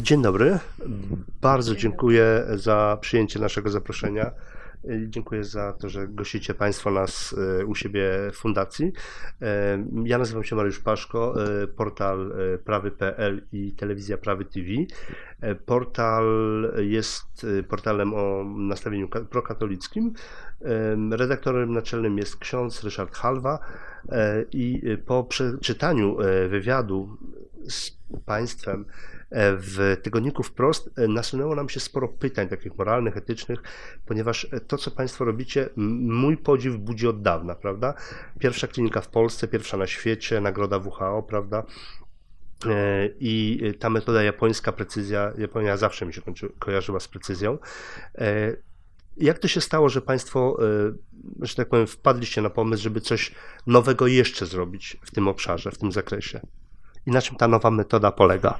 Dzień dobry. Bardzo dziękuję za przyjęcie naszego zaproszenia. Dziękuję za to, że gościcie Państwo nas e, u siebie w fundacji. E, Ja nazywam się Mariusz Paszko, e, portal prawy.pl i telewizja Prawy TV. Portal jest portalem o nastawieniu ka- prokatolickim. Redaktorem naczelnym jest ksiądz Ryszard Halwa i po przeczytaniu wywiadu z Państwem w tygodniku wprost e, nasunęło nam się sporo pytań takich moralnych, etycznych, ponieważ e, to, co Państwo robicie, mój podziw budzi od dawna, prawda? Pierwsza klinika w Polsce, pierwsza na świecie, nagroda WHO, prawda? E, I ta metoda japońska, precyzja, Japonia zawsze mi się kojarzyła z precyzją. Jak to się stało, że Państwo, że tak powiem, wpadliście na pomysł, żeby coś nowego jeszcze zrobić w tym obszarze, w tym zakresie? I na czym ta nowa metoda polega?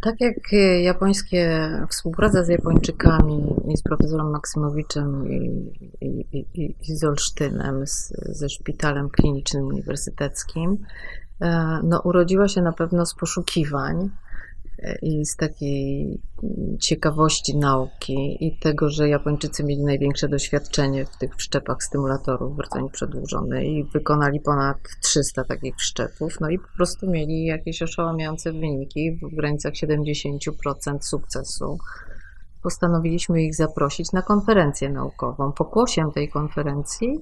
Tak jak e, japońskie, współpraca z Japończykami i z profesorem Maksymowiczem i, i, i, i z Olsztynem, z, ze szpitalem klinicznym uniwersyteckim, e, no, urodziła się na pewno z poszukiwań i z takiej ciekawości nauki i tego, że Japończycy mieli największe doświadczenie w tych wszczepach stymulatorów w rdzeni przedłużonej i wykonali ponad 300 takich wszczepów, no i po prostu mieli jakieś oszałamiające wyniki w granicach 70% sukcesu. Postanowiliśmy ich zaprosić na konferencję naukową. Pokłosiem tej konferencji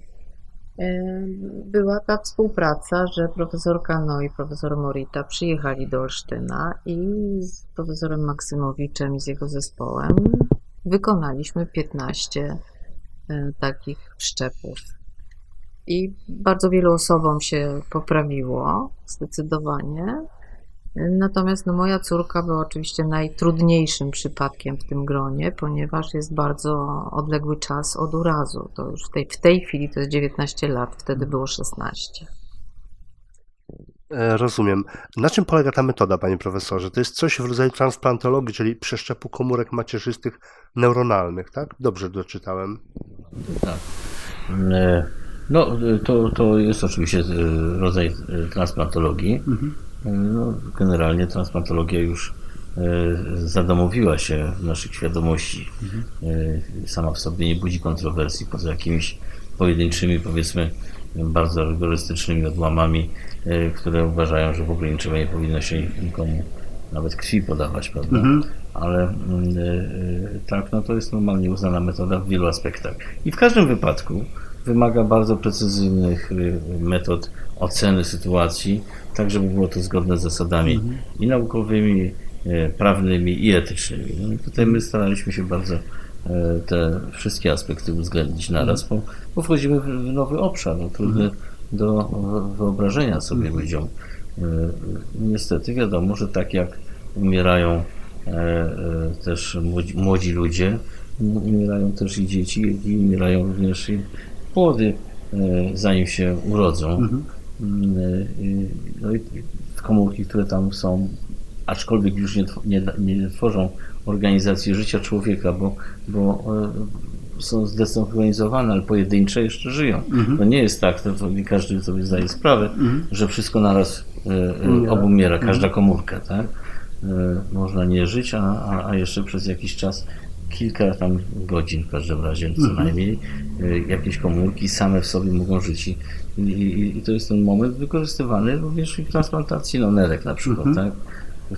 była ta współpraca, że profesor Kano i profesor Morita przyjechali do Olsztyna i z profesorem Maksymowiczem i z jego zespołem wykonaliśmy 15 e, takich wszczepów. I bardzo wielu osobom się poprawiło, zdecydowanie. Natomiast no, moja córka była oczywiście najtrudniejszym przypadkiem w tym gronie, ponieważ jest bardzo odległy czas od urazu. To już w tej, w tej chwili to jest 19 lat, wtedy było 16. E, Rozumiem. Na czym polega ta metoda, panie profesorze? To jest coś w rodzaju transplantologii, czyli przeszczepu komórek macierzystych neuronalnych, tak? Dobrze doczytałem. Tak. E, No, to, to jest oczywiście rodzaj transplantologii. E, No, generalnie transplantologia już e, zadomowiła się w naszych świadomości. E, Sama w sobie nie budzi kontrowersji poza jakimiś pojedynczymi, powiedzmy, bardzo rygorystycznymi odłamami, e, które uważają, że w ogóle niczego nie powinno się nikomu nawet krwi podawać, prawda? Ale mm, tak, no to jest normalnie uznana metoda w wielu aspektach. I w każdym wypadku wymaga bardzo precyzyjnych metod oceny sytuacji, tak żeby było to zgodne z zasadami i naukowymi, e, prawnymi i etycznymi. No i tutaj my staraliśmy się bardzo e, te wszystkie aspekty uwzględnić naraz, bo, bo wchodzimy w nowy obszar, no, trudny do w- wyobrażenia sobie ludziom. E, Niestety wiadomo, że tak jak umierają też młodzi, młodzi ludzie, um- umierają też i dzieci, i umierają również i płody, zanim się urodzą. I komórki, które tam są, aczkolwiek już nie, nie, nie tworzą organizacji życia człowieka, bo, bo e, są zdezorganizowane, ale pojedyncze jeszcze żyją. To nie jest tak, to, to nie każdy sobie zdaje sprawę, że wszystko naraz Umiera. obumiera, każda komórka, tak? E, Można nie żyć, a, a, jeszcze przez jakiś czas, kilka tam godzin w każdym razie co najmniej, e, jakieś komórki same w sobie mogą żyć. I, i, i to jest ten moment wykorzystywany również w transplantacji no, nerek na przykład, tak?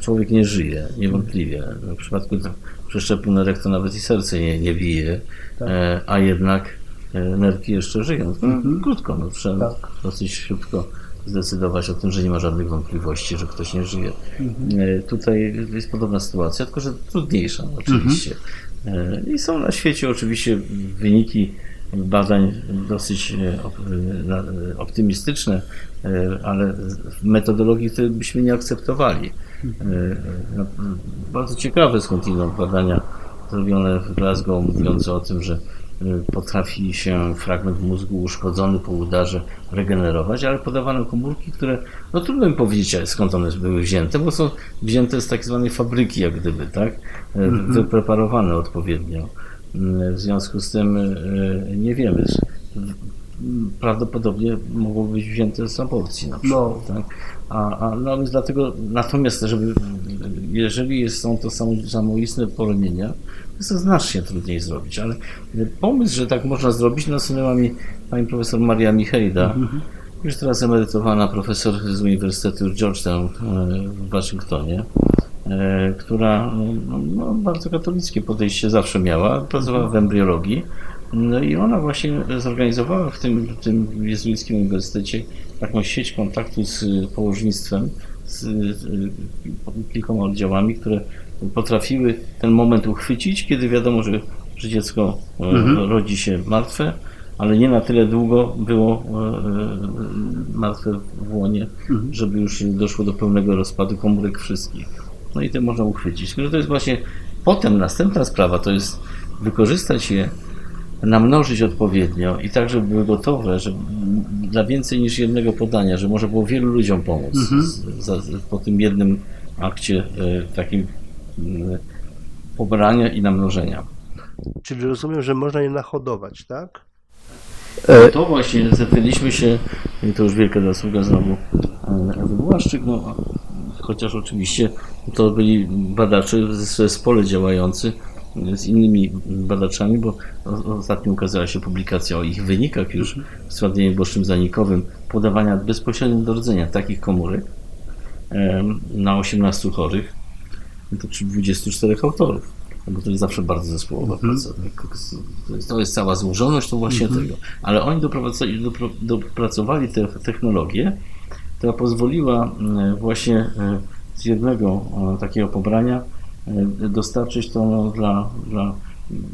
Człowiek nie żyje, niewątpliwie. W przypadku przeszczepu nerek to nawet i serce nie, nie bije, e, a jednak e, nerki jeszcze żyją. Tylko Krótko, no, trzeba dosyć szybko zdecydować o tym, że nie ma żadnych wątpliwości, że ktoś nie żyje. E, Tutaj jest podobna sytuacja, tylko że trudniejsza oczywiście. E, I są na świecie oczywiście wyniki badań dosyć e, e, e, optymistyczne, ale w metodologii, której byśmy nie akceptowali. No, Bardzo ciekawe skądinąd badania zrobione w Glasgow mówiące o tym, że potrafi się fragment mózgu uszkodzony po udarze regenerować, ale podawano komórki, które, no trudno mi powiedzieć skąd one były wzięte, bo są wzięte z tak zwanej fabryki, jak gdyby, tak? E, Wypreparowane odpowiednio. Mm, W związku z tym e, nie wiemy. prawdopodobnie mogło być wzięte z aborcji na przykład. No. Tak? A, a no więc dlatego, natomiast żeby, jeżeli są to samo, samoistne poronienia, jest to znacznie trudniej zrobić, ale pomysł, że tak można zrobić, nasunęła mi pani profesor Maria Michejda, już teraz emerytowana profesor z Uniwersytetu Georgetown e, w Waszyngtonie, która no, no, bardzo katolickie podejście zawsze miała, pracowała w embriologii. No i ona właśnie zorganizowała w tym, w tym jezuickim uniwersytecie taką sieć kontaktu z położnictwem, z, kilkoma oddziałami, które potrafiły ten moment uchwycić, kiedy wiadomo, że, że dziecko e, Mhm. rodzi się martwe, ale nie na tyle długo było e, e, martwe w łonie, Mhm. żeby już doszło do pełnego rozpadu komórek wszystkich. No i to można uchwycić. No to jest właśnie potem następna sprawa to jest wykorzystać je, namnożyć odpowiednio i tak, żeby były gotowe, żeby dla więcej niż jednego podania, że może było wielu ludziom pomóc Mhm. za, po tym jednym akcie e, takim mm, pobrania i namnożenia. Czyli rozumiem, że można je nahodować, tak? To właśnie zetknęliśmy się, i to już wielka zasługa znowu e, Ewy Błaszczyk, no, chociaż oczywiście to byli badacze z zespole działający z innymi badaczami, bo ostatnio ukazała się publikacja o ich wynikach już w stwardnieniu bocznym zanikowym podawania bezpośrednio do rdzenia takich komórek na 18 chorych, to przy 24 autorów. Bo to jest zawsze bardzo zespołowa praca. tak? To jest- To jest cała złożoność to właśnie tego. Ale oni dopracowali tę technologię, która pozwoliła mm, właśnie e, z jednego e, takiego pobrania e, dostarczyć to no, dla, dla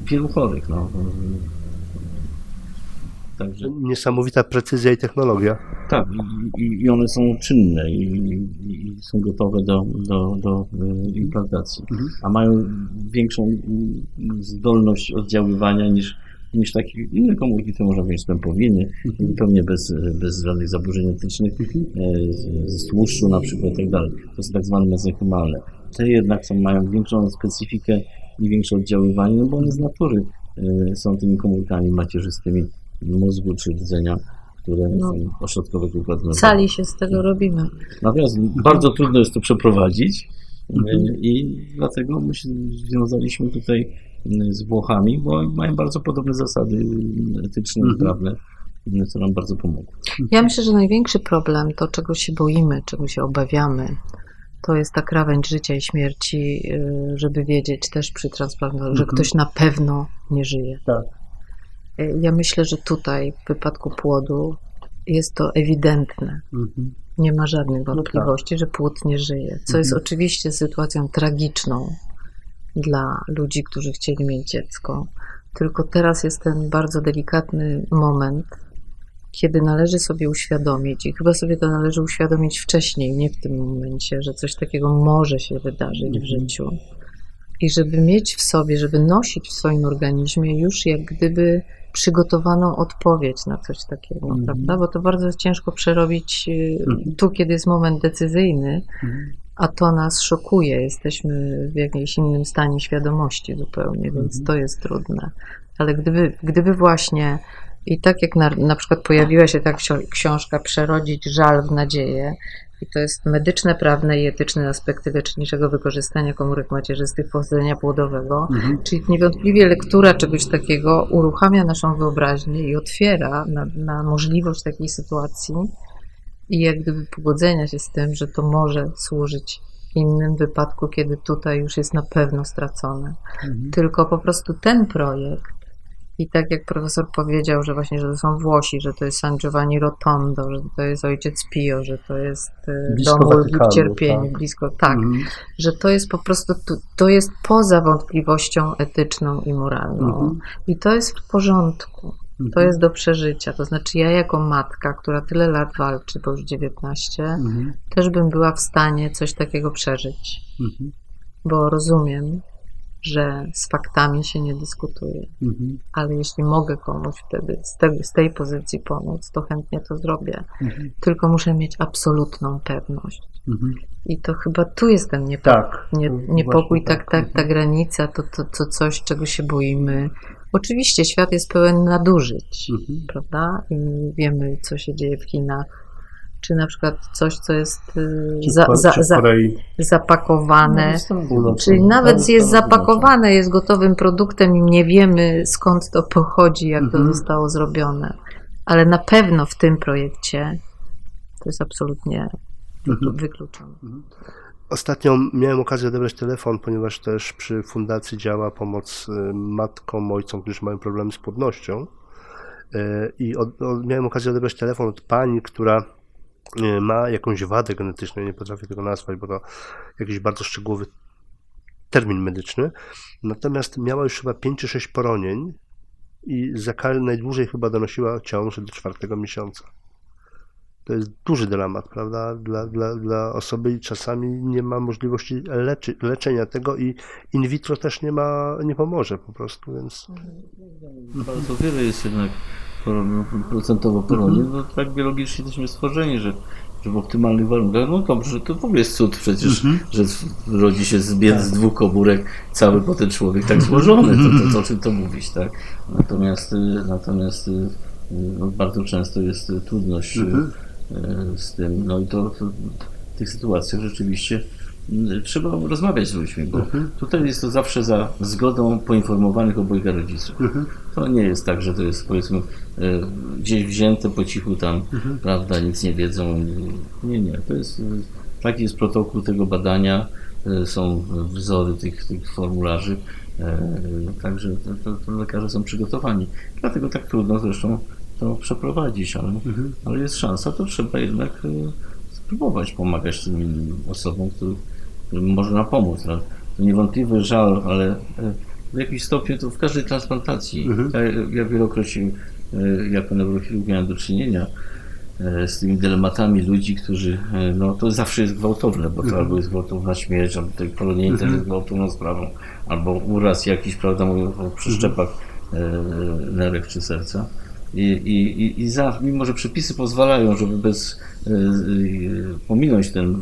wielu chorych. No. Także Niesamowita precyzja i technologia. tak, i, i- one są czynne i, i- są gotowe do, do, do e, implantacji, Mhm. a mają większą mm, zdolność oddziaływania niż, niż takie inne komórki, które można wziąć pępowiny, zupełnie bez, bez żadnych zaburzeń etycznych, e, z- tłuszczu na przykład i tak dalej. To są tak zwane mezenchymalne. Te jednak są, mają większą specyfikę i większe oddziaływanie, no bo one z natury e, są tymi komórkami macierzystymi mózgu czy rdzenia, które No. są ośrodkowego układu nerwowego. Sali się z tego robimy. Natomiast bardzo trudno jest to przeprowadzić Mhm. I dlatego my się związaliśmy tutaj m, z Włochami, bo mają bardzo podobne zasady m, etyczne i Mhm. prawne, co nam bardzo pomogło. Ja myślę, że największy problem, to czego się boimy, czego się obawiamy, to jest ta krawędź życia i śmierci, y, żeby wiedzieć też przy transplantacji, że Mhm. ktoś na pewno nie żyje. Tak. Y, Ja myślę, że tutaj w wypadku płodu jest to ewidentne. Mhm. Nie ma żadnych tak. wątpliwości, że płód nie żyje, co jest Mhm. oczywiście sytuacją tragiczną dla ludzi, którzy chcieli mieć dziecko. Tylko teraz jest ten bardzo delikatny moment, kiedy należy sobie uświadomić, i chyba sobie to należy uświadomić wcześniej, nie w tym momencie, że coś takiego może się wydarzyć w Mhm. życiu. I żeby mieć w sobie, żeby nosić w swoim organizmie już jak gdyby przygotowaną odpowiedź na coś takiego, Mhm. prawda? Bo to bardzo ciężko przerobić y, Mhm. tu, kiedy jest moment decyzyjny, Mhm. a to nas szokuje. Jesteśmy w jakimś innym stanie świadomości zupełnie, więc Mhm. to jest trudne. Ale gdyby, gdyby właśnie i tak jak na, na przykład pojawiła się ta książka Przerodzić żal w nadzieję, i to jest medyczne, prawne i etyczne aspekty leczniczego wykorzystania komórek macierzystych pochodzenia płodowego, Mhm. Czyli niewątpliwie lektura czegoś takiego uruchamia naszą wyobraźnię i otwiera na, na możliwość takiej sytuacji i jak gdyby pogodzenia się z tym, że to może służyć innym wypadku, kiedy tutaj już jest na pewno stracone. Mhm. Tylko po prostu ten projekt i tak jak profesor powiedział, że właśnie, że to są Włosi, że to jest San Giovanni Rotondo, że to jest ojciec Pio, że to jest e, Blisko dom ulgi w cierpieniu, tak. blisko, tak Mhm. że to jest po prostu, to- to jest poza wątpliwością etyczną i moralną. Mhm. I to jest w porządku. To Mhm. jest do przeżycia. To znaczy, ja jako matka, która tyle lat walczy, bo już 19, Mhm. też bym była w stanie coś takiego przeżyć, Mhm. bo rozumiem, że z faktami się nie dyskutuje. Mhm. Ale jeśli mogę komuś wtedy z, te, z tej pozycji pomóc, to chętnie to zrobię. Mhm. Tylko muszę mieć absolutną pewność. Mhm. I to chyba tu jest ten niepokój. Tak. Nie, niepokój, właśnie tak, tak, ta granica, to, to, to coś, czego się boimy. Oczywiście świat jest pełen nadużyć, Mhm. prawda? I wiemy, co się dzieje w Chinach. Czy na przykład coś, co jest y, za, w- za, za, zapakowane, No, Czyli nawet Stanów jest zapakowane, jest gotowym produktem i nie wiemy skąd to pochodzi, jak to Mhm. zostało zrobione. Ale na pewno w tym projekcie to jest absolutnie Mhm. wykluczone. Ostatnio miałem okazję odebrać telefon, ponieważ też przy fundacji działa pomoc y, matkom, ojcom, którzy mają problemy z płodnością. Y, I od, od, miałem okazję odebrać telefon od pani, która ma jakąś wadę genetyczną, nie potrafię tego nazwać, bo to jakiś bardzo szczegółowy termin medyczny. Natomiast miała już chyba 5 czy 6 poronień i za karę najdłużej chyba donosiła ciążę do czwartego miesiąca. To jest duży dramat, prawda, dla, dla, dla osoby czasami nie ma możliwości leczy, leczenia tego i in vitro też nie ma, nie pomoże po prostu, więc Bardzo wiele jest jednak procentowo poronień, no tak biologicznie jesteśmy stworzeni, że, że w optymalnych warunkach, no dobrze, to w ogóle jest cud przecież, że rodzi się z, z dwóch komórek cały potem człowiek tak złożony, to, to, to o czym to mówić, tak? Natomiast, y, natomiast y, no, bardzo często jest trudność y, y, z tym, no i to, w tych sytuacjach rzeczywiście trzeba rozmawiać z ludźmi, bo tutaj jest to zawsze za zgodą poinformowanych obojga rodziców. To nie jest tak, że to jest powiedzmy e, gdzieś wzięte po cichu tam, prawda, nic nie wiedzą. Nie, nie, to jest, taki jest protokół tego badania, e, są wzory tych, tych formularzy, e, także to, to, lekarze są przygotowani. Dlatego tak trudno zresztą to przeprowadzić, ale, ale jest szansa, to trzeba jednak spróbować pomagać tym innym osobom, którym, którym można pomóc. No, to niewątpliwy żal, ale e, w jakimś stopniu to w każdej transplantacji. Ja, ja wielokrotnie e, jako neurochirurg miałem do czynienia e, z tymi dylematami ludzi, którzy, no to zawsze jest gwałtowne, bo to albo jest gwałtowna śmierć, albo tej poronienie też jest gwałtowną sprawą, albo uraz jakiś, prawda, mówią o przeszczepach e, nerek czy serca. I, i, i, za, mimo, że przepisy pozwalają, żeby bez pominąć ten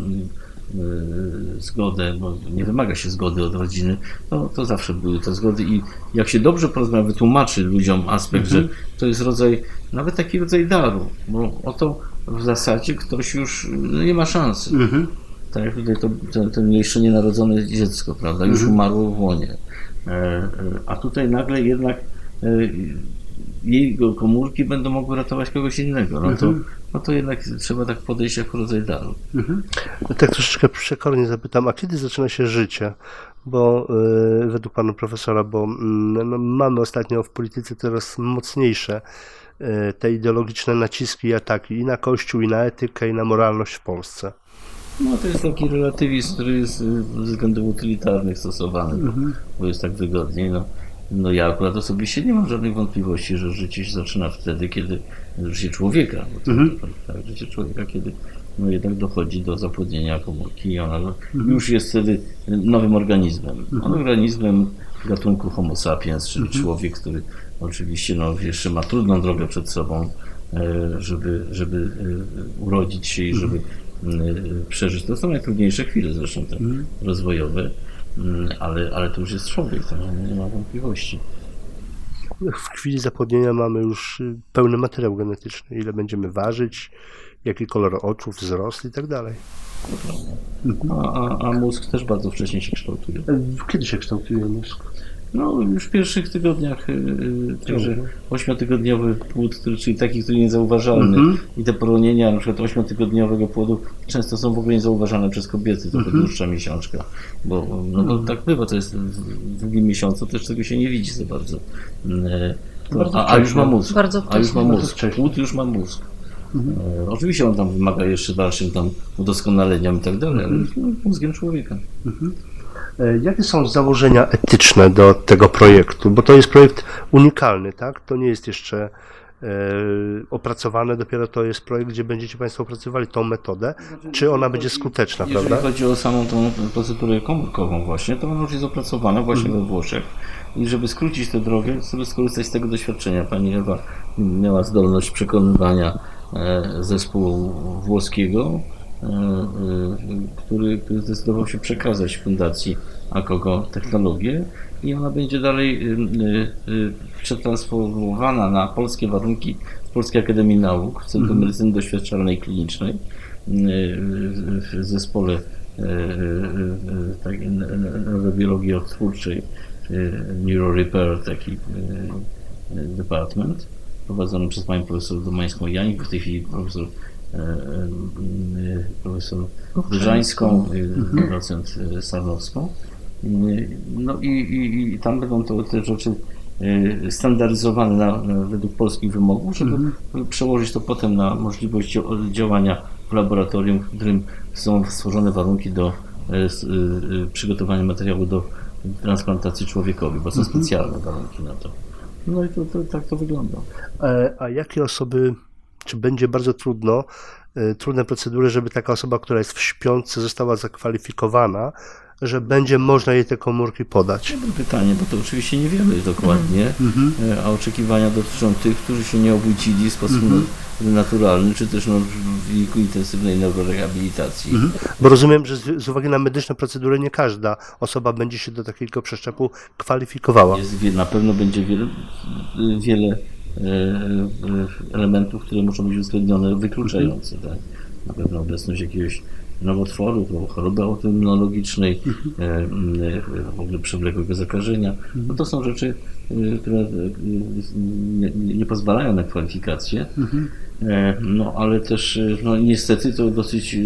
zgodę, bo nie wymaga się zgody od rodziny, to, to zawsze były te zgody i jak się dobrze porozmawia, wytłumaczy ludziom aspekt, że to jest rodzaj, nawet taki rodzaj daru, bo oto w zasadzie ktoś już no, nie ma szansy. Tak jak tutaj to, to, to jeszcze nienarodzone dziecko, prawda, już umarło w łonie. E, e, A tutaj nagle jednak e, jego komórki będą mogły ratować kogoś innego. No to, no to jednak trzeba tak podejść jako rodzaj daru. tak troszeczkę przekornie zapytam, a kiedy zaczyna się życie? Bo y, według pana profesora, bo mm, no, mamy ostatnio w polityce coraz mocniejsze y, te ideologiczne naciski i ataki i na Kościół, i na etykę, i na moralność w Polsce. No to jest taki relatywizm, który jest y, ze względów utylitarnych stosowany, bo, bo jest tak wygodniej. No, no ja akurat osobiście nie mam żadnych wątpliwości, że życie się zaczyna wtedy, kiedy życie człowieka, bo to, to, tak, życie człowieka, kiedy no jednak dochodzi do zapłodnienia komórki i ona no, już jest wtedy nowym organizmem. Organizmem gatunku Homo sapiens, czyli człowiek, który oczywiście no, jeszcze ma trudną drogę przed sobą, e, żeby, żeby e, urodzić się i żeby e, przeżyć. To są najtrudniejsze chwile zresztą te rozwojowe, mm, ale, ale to już jest człowiek, to nie, nie ma wątpliwości. W chwili zapłodnienia mamy już y, pełny materiał genetyczny, ile będziemy ważyć, jaki kolor oczu, wzrost i tak dalej. A, a, a mózg też bardzo wcześnie się kształtuje. Kiedy się kształtuje mózg? No, już w pierwszych tygodniach, y, y, także ośmiotygodniowy płód, który, czyli taki, który niezauważalny. I te poronienia na przykład ośmiotygodniowego płodu często są w ogóle niezauważane przez kobiety, trochę dłuższa miesiączka, bo, no, bo tak bywa, to jest w drugim miesiącu, też tego się nie widzi za bardzo. Y, To, a, a już ma mózg, Bardzo a już ma mózg, płód już ma mózg. E, Oczywiście on tam wymaga jeszcze dalszym tam udoskonaleniom i tak dalej, ale jest mózgiem człowieka. E, Jakie są założenia etyczne do tego projektu? Bo to jest projekt unikalny, tak? To nie jest jeszcze e, opracowane, dopiero to jest projekt, gdzie będziecie Państwo opracowali tą metodę, czy ona będzie skuteczna, Jeżeli prawda? chodzi o samą tą procedurę komórkową właśnie, to ona już jest opracowana właśnie Mhm. we Włoszech. I żeby skrócić tę drogę, żeby skorzystać z tego doświadczenia, pani Ewa miała zdolność przekonywania e, zespołu włoskiego, e, e, który, który zdecydował się przekazać Fundacji Akogo technologię i ona będzie dalej e, przetransformowana na polskie warunki w Polskiej Akademii Nauk w Centrum Medycyny Doświadczalnej Klinicznej w zespole takiej neurobiologii odtwórczej Neuro Repair taki department prowadzony przez panią profesor Domańską Janik, w tej chwili profesor profesor Wyżańską, e, docent e, Sarnowską. E, No i, i, i tam będą to te rzeczy e, standaryzowane na, na, według polskich wymogów, żeby przełożyć to potem na możliwość dzia- działania w laboratorium, w którym są stworzone warunki do e, e, e, przygotowania materiału do transplantacji człowiekowi, bo są specjalne warunki na to. No i to, to, tak to wygląda. E, A jakie osoby, czy będzie bardzo trudno, e, trudne procedury, żeby taka osoba, która jest w śpiące, została zakwalifikowana, że będzie można jej te komórki podać? Dobre pytanie, bo to oczywiście nie wiemy dokładnie, e, a oczekiwania dotyczą tych, którzy się nie obudzili w sposób no, naturalny, czy też no, w wyniku intensywnej neurorehabilitacji. Bo rozumiem, że z, z uwagi na medyczne procedury nie każda osoba będzie się do takiego przeszczepu kwalifikowała. Jest, na pewno będzie wiele, wiele elementów, które muszą być uwzględnione, wykluczające. Tak? Na pewno obecność jakiegoś nowotworu, choroby autoimmunologicznej, e, m, e, w ogóle przewlekłego zakażenia. No to są rzeczy, e, które e, nie, nie pozwalają na kwalifikację. E, No ale też, e, no niestety to dosyć e,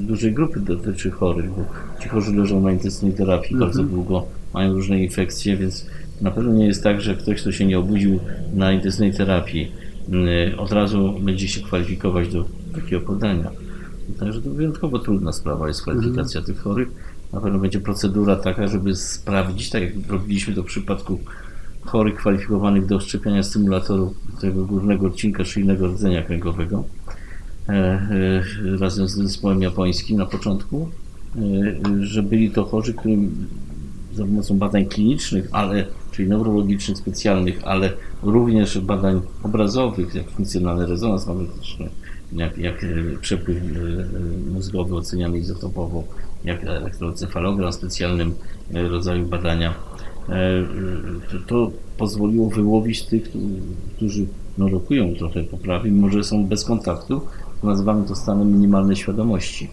dużej grupy dotyczy chorych, bo ci chorzy leżą na intensywnej terapii bardzo długo, mają różne infekcje, więc na pewno nie jest tak, że ktoś, kto się nie obudził na intensywnej terapii, m, od razu będzie się kwalifikować do takiego podania. Także to wyjątkowo trudna sprawa jest kwalifikacja tych chorych. Na pewno będzie procedura taka, żeby sprawdzić, tak jak robiliśmy to w przypadku chorych kwalifikowanych do szczepiania stymulatoru tego górnego odcinka szyjnego rdzenia kręgowego e, e, razem z zespołem japońskim na początku, e, że byli to chorzy, którym za pomocą badań klinicznych, ale, czyli neurologicznych specjalnych, ale również badań obrazowych, jak funkcjonalny rezonans magnetyczny, jak, jak e, przepływ e, e, mózgowy oceniany izotopowo, jak elektrocefalogram, specjalnym rodzaju badania. To, pozwoliło wyłowić tych, którzy no, rokują trochę poprawy, mimo że są bez kontaktu, to nazywamy to stanem minimalnej świadomości.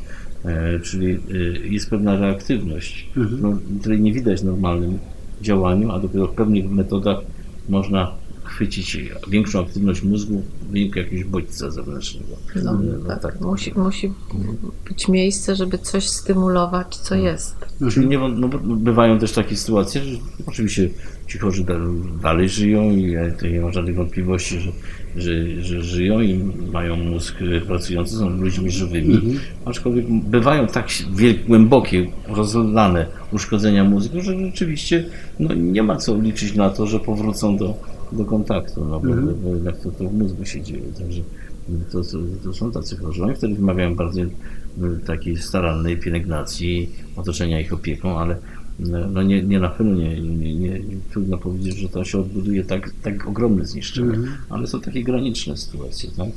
Czyli jest pewna reaktywność, no, której nie widać normalnym działaniu, a dopiero w pewnych metodach można chwycić większą aktywność mózgu w wyniku jakiegoś bodźca zewnętrznego. No, E, tak. Musi, musi być miejsce, żeby coś stymulować, co jest. Czyli nie, wą- no, bywają też takie sytuacje, że oczywiście ci chorzy da- dalej żyją i ja nie ma żadnych wątpliwości, że, że, że żyją i mają mózg pracujący, są ludźmi żywymi, aczkolwiek bywają tak głębokie, rozlane uszkodzenia mózgu, że rzeczywiście no, nie ma co liczyć na to, że powrócą do, do kontaktu, no, bo, bo jednak to, to w mózgu się dzieje. Także to, to, to są tacy chorzy. Wtedy wymagają bardzo y, takiej starannej pielęgnacji, otoczenia ich opieką, ale no, nie, nie na pewno nie, nie, nie, trudno powiedzieć, że to się odbuduje tak, tak ogromne zniszczenia, ale są takie graniczne sytuacje, tak?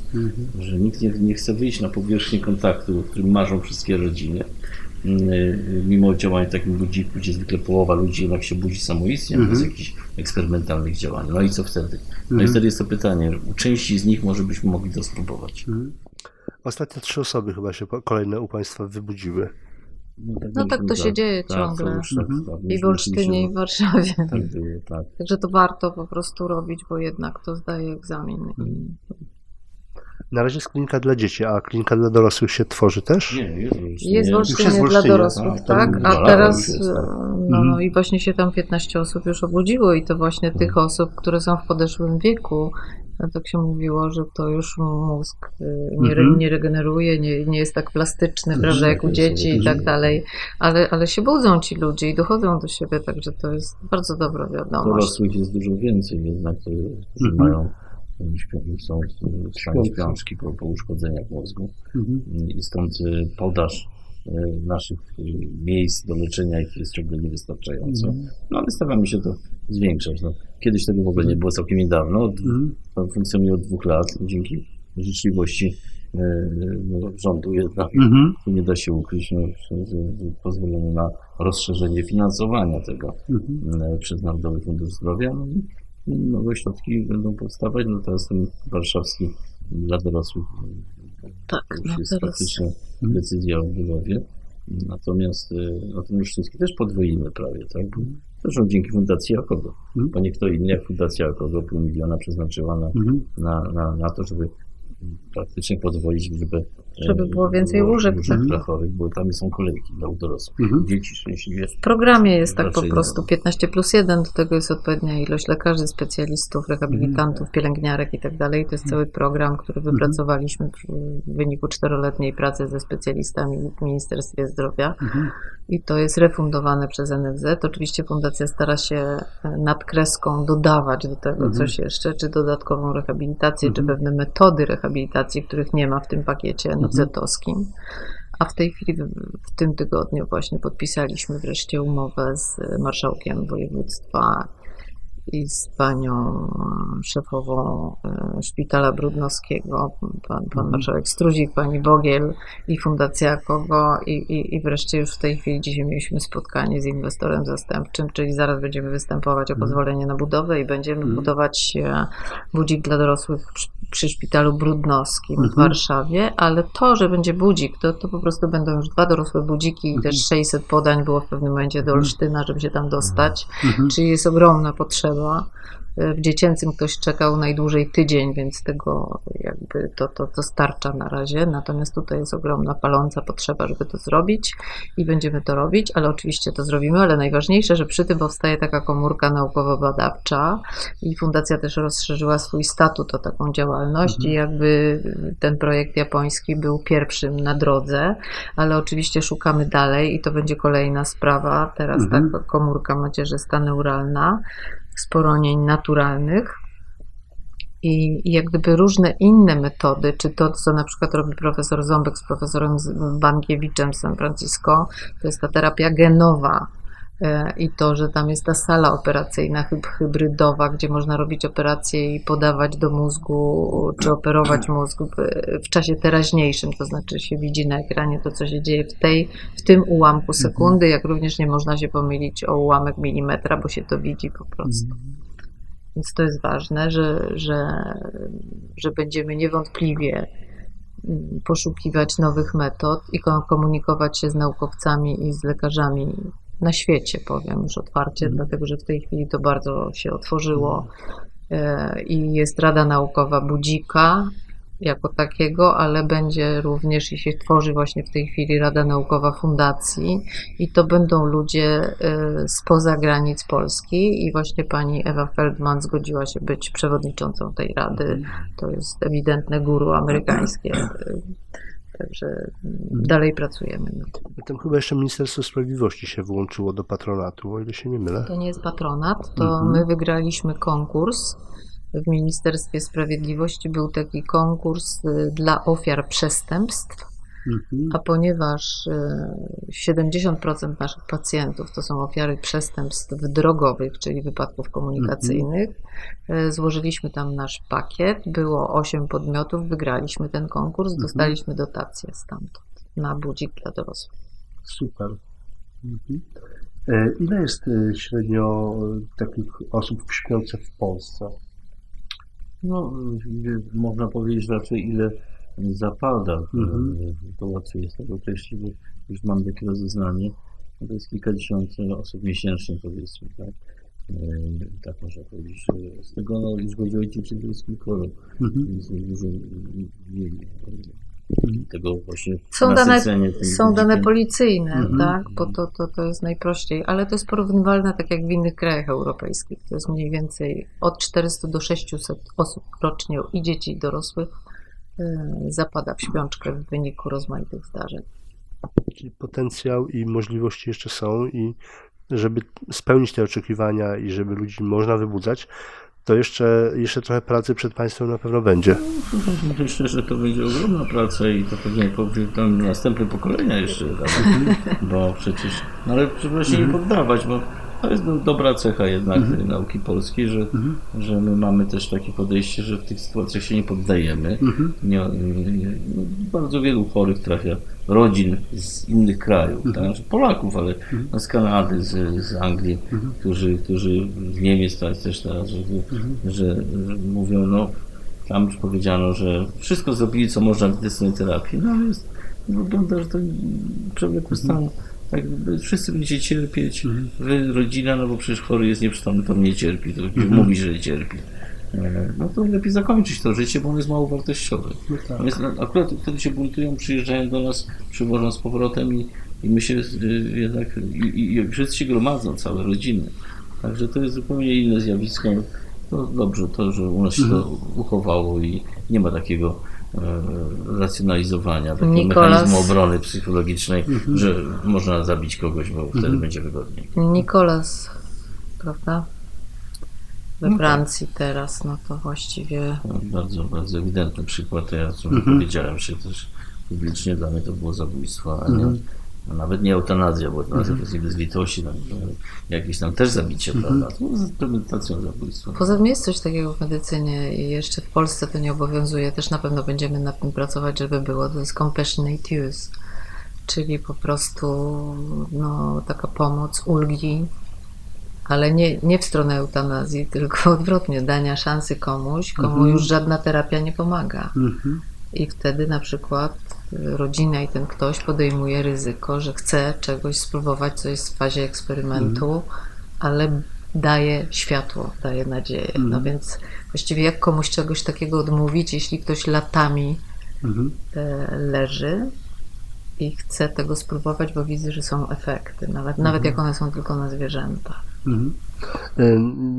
że nikt nie, nie chce wyjść na powierzchnię kontaktu, o którym marzą wszystkie rodziny. y, Mimo działań w takim budziku, gdzie zwykle połowa ludzi jednak się budzi samoistnie, bez jakichś eksperymentalnych działań. No i co wtedy? No i wtedy jest to pytanie, u części z nich może byśmy mogli to spróbować. Ostatnio trzy osoby chyba się kolejne u Państwa wybudziły. No tak to się dzieje Tak, ciągle. to już tak, tak, I w Olsztynie, i w Warszawie. Tak tak. Także to warto po prostu robić, bo jednak to zdaje egzamin. I Na razie jest klinika dla dzieci, a klinika dla dorosłych się tworzy też? Nie, jest. Jest w Już jest w Olsztynie dla dorosłych, tak, tak? to dwa A teraz jest, tak. no, no i właśnie się tam 15 osób już obudziło i to właśnie tych osób, które są w podeszłym wieku. No, tak się mówiło, że to już mózg y, nie, re- Mhm. nie regeneruje, nie, nie jest tak plastyczny, Mhm, prawda, jak u tak dzieci i mhm. tak dalej, ale, ale się budzą ci ludzie i dochodzą do siebie, także to jest bardzo dobra wiadomość. Dorosłych jest dużo więcej jednak, którzy Mhm. mają są w stanie śpiączki po, po uszkodzeniach mózgu Mhm. i stąd y, podaż y, naszych y, miejsc do leczenia ich jest ciągle niewystarczająca. Mhm. No ale staramy się to zwiększać. No, kiedyś tego w ogóle nie było całkiem niedawno. Od, Mhm. to funkcjonuje od dwóch lat dzięki życzliwości no, rządu jednak tu nie da się ukryć, no, pozwolono na rozszerzenie finansowania tego Mhm. przez Narodowy Fundusz Zdrowia. No, nowe środki będą powstawać. No teraz ten warszawski dla dorosłych Tak, to już jest teraz faktycznie decyzja o budowie. Natomiast e, no, ten olsztyński też podwoimy prawie, tak? Zresztą dzięki Fundacji Jakobo, Mhm. bo nie kto inny jak Fundacja Jakobo pół miliona przeznaczyła na, Mhm. na, na, na to, żeby praktycznie podwoić liczbę Żeby e, było więcej łóżek, łóżek tak. dla chorych, bo tam są kolejki dla dorosłych. Mhm. Dzieci szczęśliwie. W programie jest tak po prostu 15 plus 1, do tego jest odpowiednia ilość lekarzy, specjalistów, rehabilitantów, pielęgniarek i tak dalej. To jest cały program, który wypracowaliśmy w wyniku czteroletniej pracy ze specjalistami w Ministerstwie Zdrowia Mhm. i to jest refundowane przez NFZ. Oczywiście fundacja stara się e, nad kreską dodawać do tego Mhm. coś jeszcze, czy dodatkową rehabilitację, czy Mhm. pewne metody rehabilitacji, których nie ma w tym pakiecie NFZ-owskim. A w tej chwili, w, w tym tygodniu właśnie podpisaliśmy wreszcie umowę z marszałkiem województwa i z panią e, szefową e, Szpitala Brudnowskiego, pan, pan marszałek Struzik, pani Bogiel i Fundacja Kogo i, i, i wreszcie już w tej chwili dzisiaj mieliśmy spotkanie z inwestorem zastępczym, czyli zaraz będziemy występować o pozwolenie na budowę i będziemy budować e, budzik dla dorosłych przy, przy Szpitalu Brudnowskim w Mhm. Warszawie, ale to, że będzie budzik, to, to po prostu będą już dwa dorosłe budziki i też 600 podań było w pewnym momencie do Olsztyna, żeby się tam dostać. Mhm. Czyli jest ogromna potrzeba. W dziecięcym ktoś czekał najdłużej tydzień, więc tego jakby to, to, to starcza na razie. Natomiast tutaj jest ogromna, paląca potrzeba, żeby to zrobić i będziemy to robić, ale oczywiście to zrobimy. Ale najważniejsze, że przy tym powstaje taka komórka naukowo-badawcza i fundacja też rozszerzyła swój statut o taką działalność i jakby ten projekt japoński był pierwszym na drodze, ale oczywiście szukamy dalej i to będzie kolejna sprawa. Teraz Mhm. taka komórka macierzysta neuralna z poronień naturalnych. I, I jak gdyby różne inne metody, czy to, co na przykład robi profesor Ząbek z profesorem Bankiewiczem z San Francisco, to jest ta terapia genowa. E, I to, że tam jest ta sala operacyjna hyb- hybrydowa, gdzie można robić operacje i podawać do mózgu, czy operować mózg w, czasie teraźniejszym, to znaczy się widzi na ekranie to, co się dzieje w, tej, w tym ułamku sekundy, jak również nie można się pomylić o ułamek milimetra, bo się to widzi po prostu. Więc to jest ważne, że, że, że będziemy niewątpliwie mm, poszukiwać nowych metod i ko- komunikować się z naukowcami i z lekarzami na świecie, powiem już otwarcie, dlatego że w tej chwili to bardzo się otworzyło. E, i jest Rada Naukowa Budzika jako takiego, ale będzie również i się tworzy właśnie w tej chwili Rada Naukowa Fundacji. I to będą ludzie e, spoza granic Polski. I właśnie pani Ewa Feldman zgodziła się być przewodniczącą tej rady. To jest ewidentne guru amerykańskie. Także mm, dalej pracujemy. tym. Tam chyba jeszcze Ministerstwo Sprawiedliwości się włączyło do patronatu, o ile się nie mylę. To nie jest patronat, to Mhm. my wygraliśmy konkurs. W Ministerstwie Sprawiedliwości był taki konkurs y, dla ofiar przestępstw, Mhm. a ponieważ y, 70% naszych pacjentów to są ofiary przestępstw drogowych, czyli wypadków komunikacyjnych, y, złożyliśmy tam nasz pakiet, było 8 podmiotów, wygraliśmy ten konkurs, dostaliśmy dotację stamtąd na budzik dla dorosłych. Super. Mhm. E, Ile jest e, średnio e, takich osób śpiących w Polsce? No, można powiedzieć raczej ile zapada, Mhm. e, to łatwiej jest tego określić, bo już mam takie rozeznanie, no to jest kilkadziesiąt osób miesięcznie powiedzmy, tak? E, Tak można powiedzieć. że Z tego no, liczba ojciec to jest kilkoro, Mhm. więc dużo e, tego właśnie Są dane, są dane policyjne, Mhm. tak? Bo to, to, to jest najprościej, ale to jest porównywalne tak jak w innych krajach europejskich. To jest mniej więcej od 400 do 600 osób rocznie i dzieci i dorosłych zapada w śpiączkę w wyniku rozmaitych zdarzeń. Czyli potencjał i możliwości jeszcze są i żeby spełnić te oczekiwania i żeby ludzi można wybudzać, to jeszcze, jeszcze trochę pracy przed Państwem na pewno będzie. Myślę, że to będzie ogromna praca i to pewnie powinno następne pokolenia jeszcze. Bo przecież, no ale trzeba się nie poddawać, bo to jest do- dobra cecha jednak tej nauki polskiej, że, że my mamy też takie podejście, że w tych sytuacjach się nie poddajemy. Nie, nie, no, bardzo wielu chorych trafia rodzin z innych krajów, tak? Znaczy Polaków, ale no, z Kanady, z, z Anglii, którzy, którzy z Niemiec też teraz, że, że, że mówią, no tam już powiedziano, że wszystko zrobili, co można w medycynie terapii, no ale jest, wygląda, że to przewlekły stan. Tak, wszyscy będziecie cierpieć, wy, rodzina, no bo przecież chory jest nieprzytomny, to nie cierpi, to mówi, że cierpi. E, No to lepiej zakończyć to życie, bo ono jest mało wartościowe. No jest, no, akurat wtedy się buntują, przyjeżdżają do nas, przywożą z powrotem i, i my się y, jednak, i, i, wszyscy się gromadzą, całe rodziny. Także to jest zupełnie inne zjawisko. To dobrze to, że u nas się to uchowało i nie ma takiego racjonalizowania, takiego Nikolas- mechanizmu obrony psychologicznej, że można zabić kogoś, bo wtedy będzie wygodniej. Nikolas, prawda? We No tak. Francji teraz, no to właściwie To bardzo, bardzo ewidentny przykład. Ja zresztą powiedziałem się też publicznie, dla mnie to było zabójstwo, a nie, a nawet nie eutanazja, bo eutanazja to jest nie bez litości, e, jakieś tam też zabicie, prawda? To jest z premedytacją zabójstwa. Poza tym jest coś takiego w medycynie i jeszcze w Polsce to nie obowiązuje. Też na pewno będziemy nad tym pracować, żeby było. To jest compassionate use, czyli po prostu no, taka pomoc, ulgi, ale nie, nie w stronę eutanazji, tylko odwrotnie, dania szansy komuś, komu już żadna terapia nie pomaga. I wtedy na przykład rodzina i ten ktoś podejmuje ryzyko, że chce czegoś spróbować, co jest w fazie eksperymentu, ale daje światło, daje nadzieję. No więc właściwie jak komuś czegoś takiego odmówić, jeśli ktoś latami e, leży i chce tego spróbować, bo widzi, że są efekty, nawet, nawet jak one są tylko na zwierzętach. Mhm.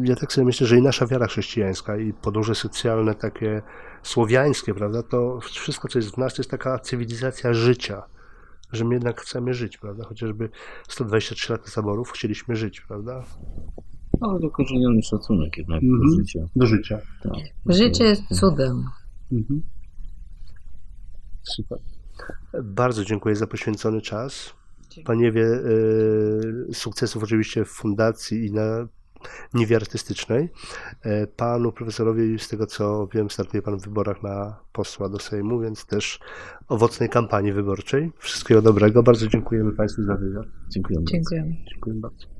Ja tak sobie myślę, że i nasza wiara chrześcijańska, i podróże socjalne takie słowiańskie, prawda, to wszystko, co jest w nas, to jest taka cywilizacja życia, że my jednak chcemy żyć, prawda, chociażby 123 lata zaborów chcieliśmy żyć, prawda. Ale dokorzeniony szacunek jednak Mhm. do życia. Do życia. Tak. Życie jest cudem. Super. Bardzo dziękuję za poświęcony czas. Paniewie, y, sukcesów oczywiście w fundacji i na niwie artystycznej. E, Panu profesorowi, z tego co wiem, startuje Pan w wyborach na posła do Sejmu, więc też owocnej kampanii wyborczej. Wszystkiego dobrego. Bardzo dziękujemy Państwu za wywiad. Dziękujemy. Dziękujemy. Dziękuję bardzo.